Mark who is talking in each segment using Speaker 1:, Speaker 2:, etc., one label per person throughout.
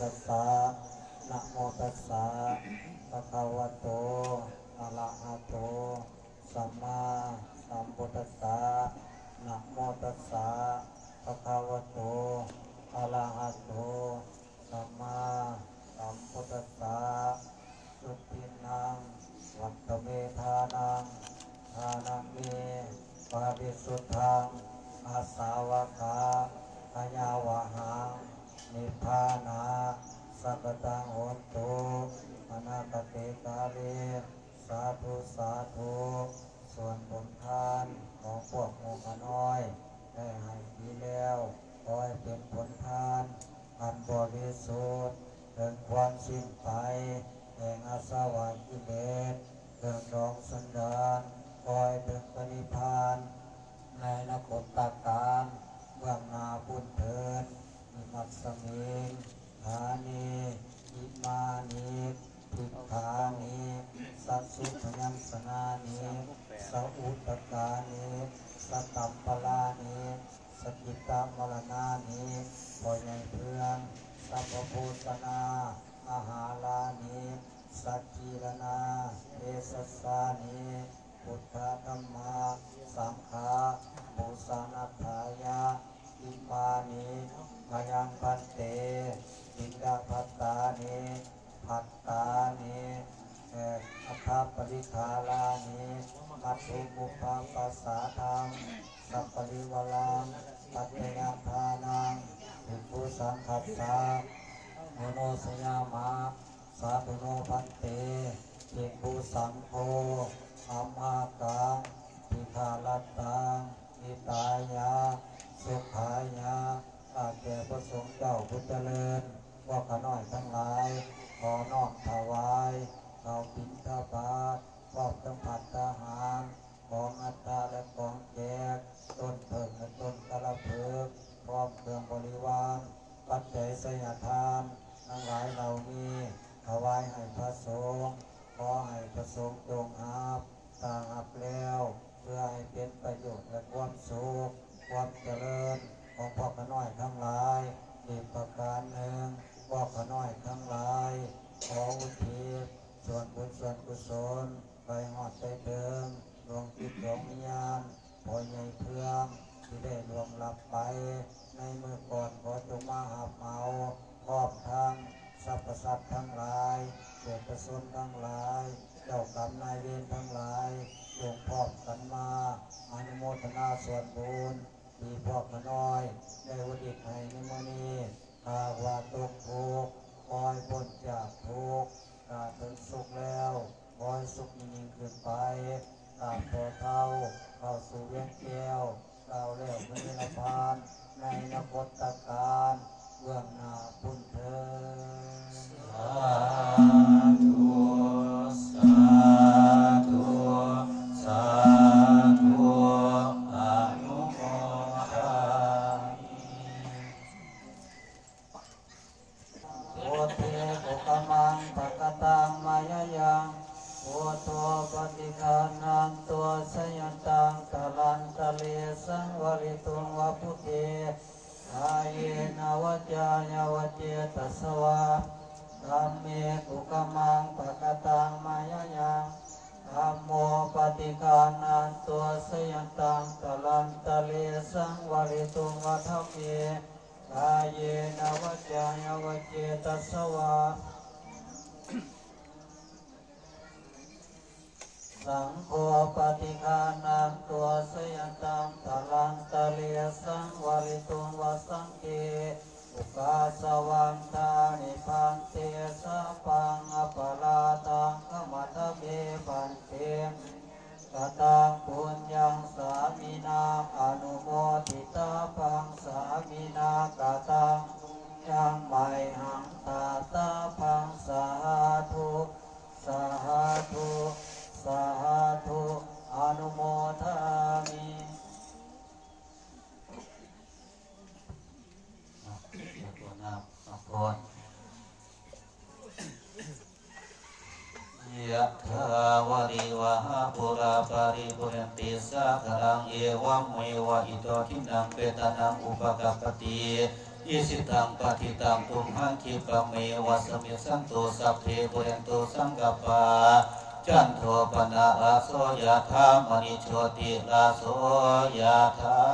Speaker 1: ตัสสะ ผลทานอันบริสุทธิ์เป็นความสิ้นไปแห่งอาสวะกิเลสเรื่องดองสันดานคอยถึงปณิพานในนครตาการเบื้องหนาบุญเทินมิมัตสมิงฐานีอิมานีทิพานีสัตสุพยัญสนานีสอุตกานีสตัมปลานี กิตามรณานี้พอยังเพื่อนสัพพโพสนาอาหาลานีสักกีรนาเอสสานีพุทธธรรมาสังฆาบุสานัทายาอิมานิมายังพันเต โมโนสยามาสาธุโนพันเตเิกุสังโฆอัมมากังปิทาลตังอิตายาสุขายาอาเกประสงค์เจ้าพุทธเจริญว่าขน้อยทั้งหลาย ขอน้อมถวายข้าวปิณฑบาตพร้อมทั้งผัดทหารของอัตตาและของแจกต้นเพิงและต้นกระเพิกพร้อมเครื่องบริวาร ปัจจัยสยทานทั้งหลายเหล่านี้ถวายให้พระสงฆ์ขอให้พระสงฆ์จงอาบตางอาบแล้ว เพื่อให้เป็นประโยชน์และความสุขความเจริญของพ่อขน้อยทั้งหลายอีกประการหนึ่งพ่อขน้อยทั้งหลาย ขออุทิศส่วนบุญส่วนกุศลไปหอดไปเดิมดวงจิตดวงวิญญาณพอใหญ่เพื่อมที่ได้รวมรับไป ในเมื่อก่อนขอจงมาหาเอาครอบทั้ง สรรพสัตว์ทั้งหลายเกิดประสนทั้งหลาย เจ้ากรรมนายเวรทั้งหลายจงพร้อกันมาอนุโมทนาส่วนบุญที่พ่อขน้อยได้วดิตให้ในมื้อนี้หากว่าตกทุกข์คอยพ้นจากทุกข์ถ้าถึงสุขแล้วคอยสุขยิ่งขึ้นไปตามต่อเท่าเข้าสู่เวียนแก้วเราเรียกวิญญาพานในนครตการเบื้อง ฏิคานังตัวสยันตังตะลันตะเลสังวริตุงวะพุเทอาเยนวัจจายวัจเจตัสวะธัมเมกุกมังปะกตังมายายังธัมโมปฏิคานันตัวสยันตังตะลันตะเลสังวริตุงวะธัมเมกายเยนวัจจายวัจเจตัสวะ สังโฆปฏิคาน วะเม
Speaker 2: วะอิโตทินังเปตานังอุปกัปติอิสิตังปฏิตังตุมหังคิปะเมวะสมิสังโตสัพเพปุเรนตุสังกปาจันโทปนะอาโสยธามณิโชติลาโสยธา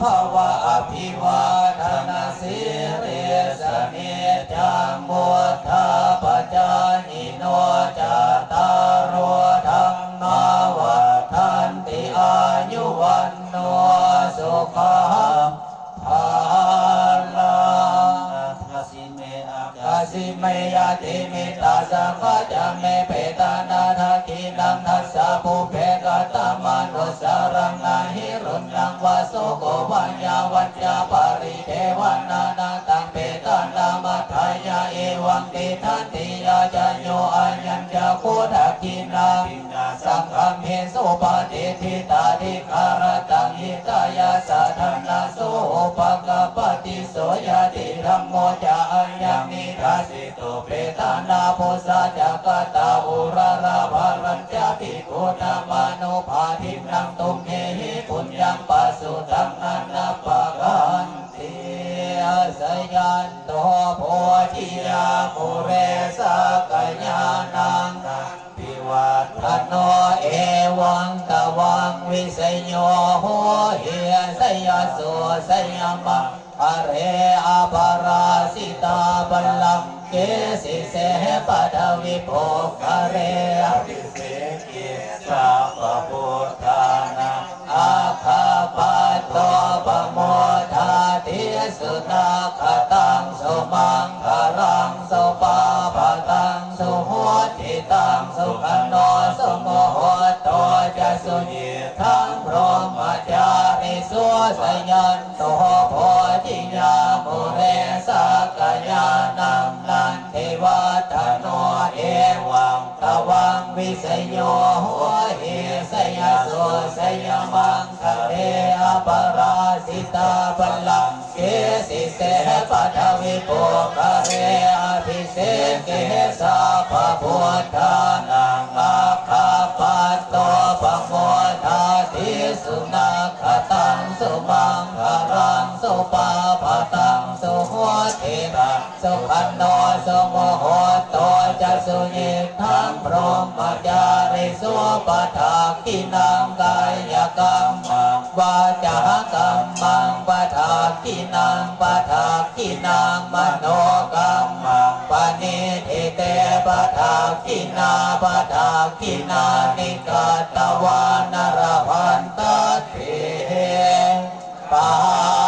Speaker 2: ภวะอภิวาทนาสิริสเนจังมุทธาปจานิโนจตารโรธรรมาวัฏันติอายุวันโนสุขังภาลังทัสสิเมอากาสิเมยติมิตาสังฆจัมเมเปตานาทักินังทัสสะภูเพก ตมานุสารังนาหิรุณังวาโสโกวัญญาวัจจาปริเทวนานาตังเปตานามัทายาเอวังติทันติยาจัญโยอัญญัญจโคทักขินังสังฆมเหสุปฏิทิตาธิคารตังหิตายาสัทนาโสปกปฏิโสยติธรรมโมจะอัญญังนิทัสิโตเปตานาโพสะจักตาอุราราภา สยันโตโพธิยามุเรสกัญานังปิวัตถโนเอวังตวังวิสยโยโหเหียสยสุสยมังอเรอาภาราสิตาบัลลังเกสิเสปัทวิโภคเรอภิเสกิสัพพุทธา สุสยันโตโพธิยามเรสักยานังนันเทวตโนเอวังตวังวิสยโยโหเอสยสุสยมังคะเรอปราสิตาบัลลังเกสิเสปัทวิปุคะเรอภิเสกเกสาปพุทธานา สุปาปตังสุโหติมาสุขันโนสุโมโหโตจัสุยิทังพรหมจาริสุปทากินังกายกรรมวาจากรรมังปทากินังปทากินังมโนกรรมปณิทิเตปทากินาปทากินานิกาตวานรพันตติปา